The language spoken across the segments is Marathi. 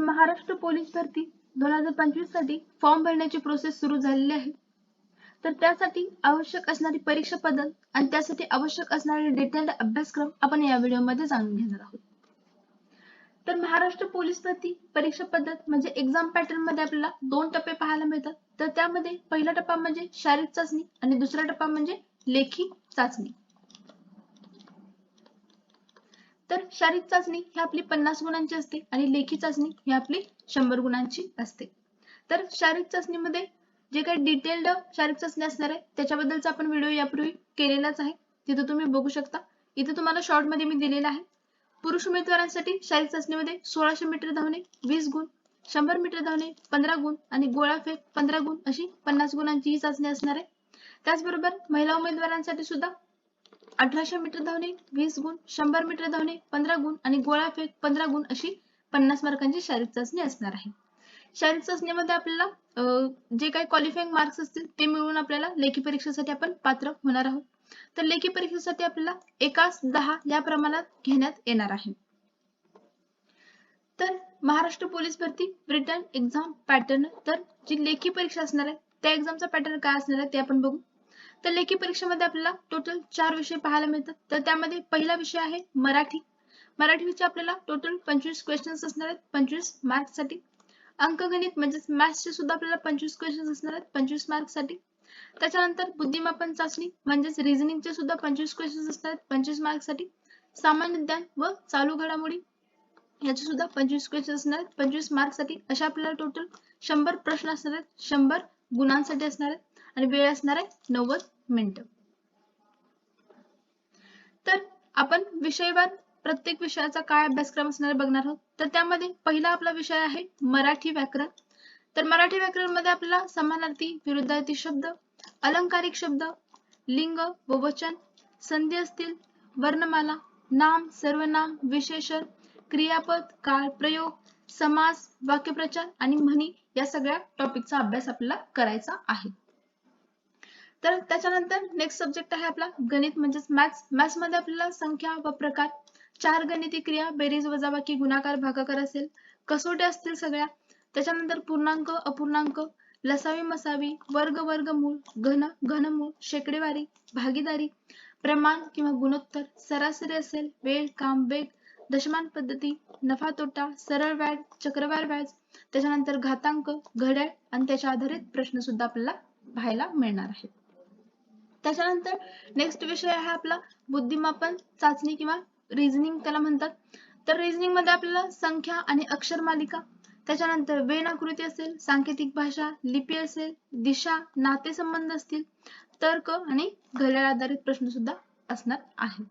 महाराष्ट्र पोलीस भरती दोन हजार पंचवीससाठी फॉर्म भरण्याची प्रोसेस सुरू झालेली आहे. तर त्यासाठी आवश्यक असणारी परीक्षा पद्धत आणि त्यासाठी आवश्यक असणारे डिटेल्ड अभ्यासक्रम आपण या व्हिडिओमध्ये जाणून घेणार आहोत. तर महाराष्ट्र पोलीस भरती परीक्षा पद्धत म्हणजे एक्झाम पॅटर्नमध्ये आपल्याला दोन टप्पे पाहायला मिळतात. तर त्यामध्ये पहिला टप्पा म्हणजे शारीरिक चाचणी आणि दुसरा टप्पा म्हणजे लेखी चाचणी. तर शारीरिक चाचणी ही आपली पन्नास गुणांची असते आणि लेखी चाचणी ही आपली शंभर गुणांची असते. तर शारीरिक चाचणीमध्ये जे काही डिटेल्ड शारीरिक चाचणी असणार आहे त्याच्याबद्दलचा आपण व्हिडिओ यापूर्वी केलेलाच आहे. तिथे तुम्ही बघू शकता. इथे तुम्हाला शॉर्टमध्ये मी दिलेला आहे. पुरुष उमेदवारांसाठी शारीरिक चाचणीमध्ये सोळाशे मीटर धावणे वीस गुण शंभर मीटर धावणे पंधरा गुण आणि गोळा फेक पंधरा गुण अशी पन्नास गुणांची ही चाचणी असणार आहे. त्याचबरोबर महिला उमेदवारांसाठी सुद्धा अठराशे मीटर धावणे वीस गुण शंभर मीटर धावणे पंधरा गुण आणि गोळा फेक पंधरा गुण अशी पन्नास मार्कांची शारीरिक चाचणी असणार आहे. शारीरिक चाचणीमध्ये आपल्याला जे काही क्वालिफाईंग मार्क्स असतील ते मिळून आपल्याला लेखी परीक्षेसाठी आपण पात्र होणार आहोत. तर लेखी परीक्षेसाठी आपल्याला एकाच दहा या प्रमाणात घेण्यात येणार आहे. तर महाराष्ट्र पोलीस भरती रिटर्न एक्झाम पॅटर्न तर जी लेखी परीक्षा असणार आहे त्या एक्झामचा पॅटर्न काय असणार आहे ते आपण बघू. तर लेखी परीक्षेमध्ये आपल्याला टोटल चार विषय पाहायला मिळतात. तर त्यामध्ये पहिला विषय आहे मराठी. मराठी विषय आपल्याला टोटल पंचवीस क्वेश्चन्स असणार आहेत पंचवीस मार्क्ससाठी अंकगणित म्हणजेच मॅथ्सचे सुद्धा आपल्याला पंचवीस क्वेश्चन्स असणार आहेत पंचवीस मार्क्ससाठी त्याच्यानंतर बुद्धिमापन चाचणी म्हणजेच रिझनिंगचे सुद्धा पंचवीस क्वेश्चन्स आहेत पंचवीस मार्क्ससाठी सामान्य ज्ञान व चालू घडामोडी याचे सुद्धा पंचवीस क्वेश्चन असणार आहेत पंचवीस मार्क्ससाठी अशा आपल्याला टोटल शंभर प्रश्न असणार आहेत शंभर गुणांसाठी असणार आहेत. आणि वेळ असणार आहे नव्वद मिनिटं. तर आपण विषयवार प्रत्येक विषयाचा काय अभ्यासक्रम असणार बघणार आहोत. तर त्यामध्ये पहिला आपला विषय आहे मराठी व्याकरण. तर मराठी व्याकरणमध्ये आपल्याला समानार्थी विरुद्धार्थी शब्द अलंकारिक शब्द लिंग व वचन संधी असतील वर्णमाला नाम सर्वनाम विशेषण क्रियापद काळ प्रयोग समास वाक्यप्रचार आणि म्हणी या सगळ्या टॉपिकचा अभ्यास आपल्याला करायचा आहे. तर त्याच्यानंतर नेक्स्ट सब्जेक्ट आहे आपला गणित म्हणजेच मॅथ्स मॅथ्समध्ये आपल्याला संख्या व प्रकार चार गणिती क्रिया बेरीज वजाबाकी गुणाकार भागाकार असेल. कसोट्या असतील सगळ्या. त्याच्यानंतर पूर्णांक अपूर्णांक लसावी मसावी वर्ग वर्गमूळ घन घनमूळ शेकडेवारी भागीदारी प्रमाण किंवा गुणोत्तर सरासरी असेल वेळ काम वेग दशमान पद्धती नफा तोटा सरळ व्याज चक्रवार व्याज त्याच्यानंतर घातांक घड्याळ आणि त्याच्या आधारित प्रश्न सुद्धा आपल्याला पाहायला मिळणार आहेत. त्याच्यानंतर नेक्स्ट विषय आहे आपला बुद्धिमापन चाचणी किंवा रिझनिंग त्याला म्हणतात. तर रिझनिंगमध्ये आपल्याला संख्या आणि अक्षर मालिका त्याच्यानंतर वेन आकृती असेल सांकेतिक भाषा लिपी असेल दिशा नातेसंबंध असतील तर्क आणि घड्याळ आधारित प्रश्न सुद्धा असणार आहे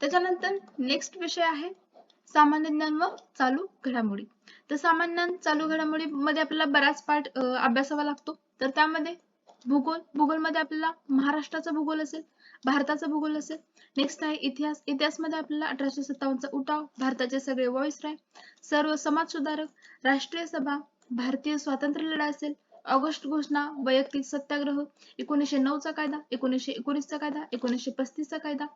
त्याच्यानंतर नेक्स्ट विषय आहे सामान्य ज्ञान व चालू घडामोडी. तर सामान्य चालू घडामोडी मध्ये आपल्याला बराच पाठ अभ्यासावा लागतो. तर त्यामध्ये भूगोल भूगोलमध्ये आपल्याला महाराष्ट्राचा भूगोल असेल भारताचा भूगोल असेल. नेक्स्ट आहे इतिहास. इतिहासमध्ये आपल्याला अठराशे सत्तावन्नचा उठाव भारताचे सगळे राय सर्व समाज सुधारक राष्ट्रीय सभा भारतीय स्वातंत्र्य लढा असेल. ऑगस्ट घोषणा वैयक्तिक सत्याग्रह एकोणीसशे नऊचा कायदा एकोणीसशे एकोणीसचा कायदा एकोणीसशे पस्तीसचा कायदा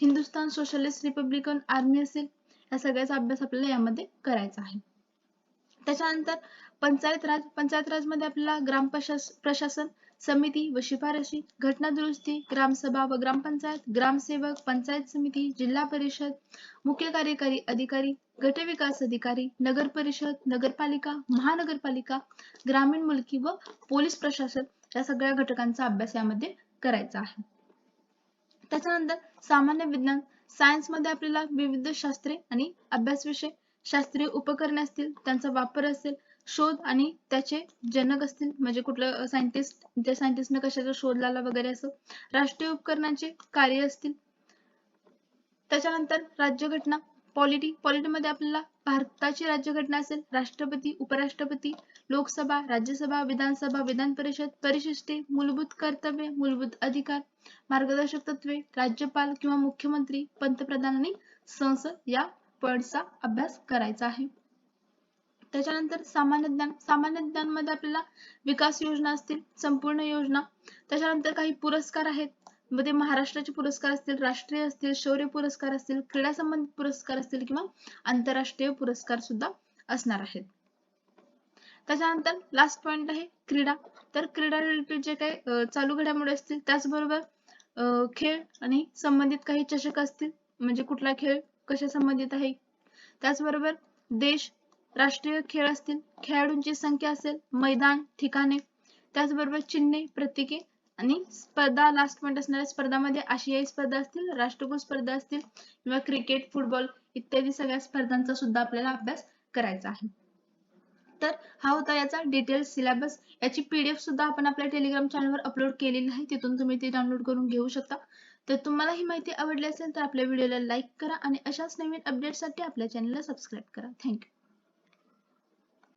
हिंदुस्थान सोशलिस्ट रिपब्लिकन आर्मी असेल. या सगळ्याचा अभ्यास आपल्याला यामध्ये करायचा आहे. त्याच्यानंतर पंचायत राज पंचायत राजमध्ये आपल्याला ग्राम प्रशासन समिती व शिफारशी घटना दुरुस्ती ग्रामसभा व ग्रामपंचायत ग्रामसेवक पंचायत समिती जिल्हा परिषद मुख्य कार्यकारी अधिकारी गट विकास अधिकारी नगर परिषद नगरपालिका महानगरपालिका ग्रामीण मुलकी व पोलीस प्रशासन या सगळ्या घटकांचा अभ्यास यामध्ये करायचा आहे. त्याच्यानंतर सामान्य विज्ञान सायन्समध्ये आपल्याला विविध शास्त्रे आणि अभ्यास विषय शास्त्रीय उपकरणे असतील त्यांचा वापर असेल शोध आणि त्याचे जनक असतील. म्हणजे कुठलं सायंटिस्ट त्या सायंटिस्टनं कशाचा शोध लावला वगैरे असं. राष्ट्रीय उपकरणांचे कार्य असतील. त्याच्यानंतर राज्यघटना पॉलिटी पॉलिटीमध्ये आपल्याला भारताची राज्यघटना असेल राष्ट्रपती उपराष्ट्रपती लोकसभा राज्यसभा विधानसभा विधान परिषद परिशिष्टे मूलभूत कर्तव्य मूलभूत अधिकार मार्गदर्शक तत्वे राज्यपाल किंवा मुख्यमंत्री पंतप्रधान आणि संसद या पॉइंटचा अभ्यास करायचा आहे. त्याच्यानंतर सामान्य ज्ञान सामान्य ज्ञानमध्ये आपल्याला विकास योजना असतील संपूर्ण योजना त्याच्यानंतर काही पुरस्कार आहेत. मध्ये महाराष्ट्राचे पुरस्कार असतील राष्ट्रीय असतील शौर्य पुरस्कार असतील क्रीडा संबंधित पुरस्कार असतील किंवा आंतरराष्ट्रीय पुरस्कार सुद्धा असणार आहेत. त्याच्यानंतर लास्ट पॉइंट आहे क्रीडा. तर क्रीडा रिलेटेड जे काही चालू घडामोडी असतील त्याचबरोबर खेळ आणि संबंधित काही चषक असतील म्हणजे कुठला खेळ कशा संबंधित आहे? त्याचबरोबर देश राष्ट्रीय खेळ असतील खेळाडूंची संख्या असेल मैदान ठिकाणे त्याचबरोबर चिन्हे प्रतीके आणि स्पर्धा लास्ट पॉइंट असणाऱ्या स्पर्धामध्ये आशियाई स्पर्धा असतील राष्ट्रकुल स्पर्धा असतील किंवा क्रिकेट फुटबॉल इत्यादी सगळ्या स्पर्धांचा सुद्धा आपल्याला अभ्यास करायचा आहे. तर हा होता याचा डिटेल सिलेबस याची पीडीएफ सुद्धा आपण आपल्या टेलिग्राम चॅनलवर अपलोड केलेली आहे. तिथून तुम्ही ती डाउनलोड करून घेऊ शकता. तर तुम्हाला ही माहिती आवडली असेल तर आपल्या व्हिडिओला लाईक करा आणि अशाच नवीन अपडेटसाठी आपल्या चॅनलला सबस्क्राईब करा. थँक्यू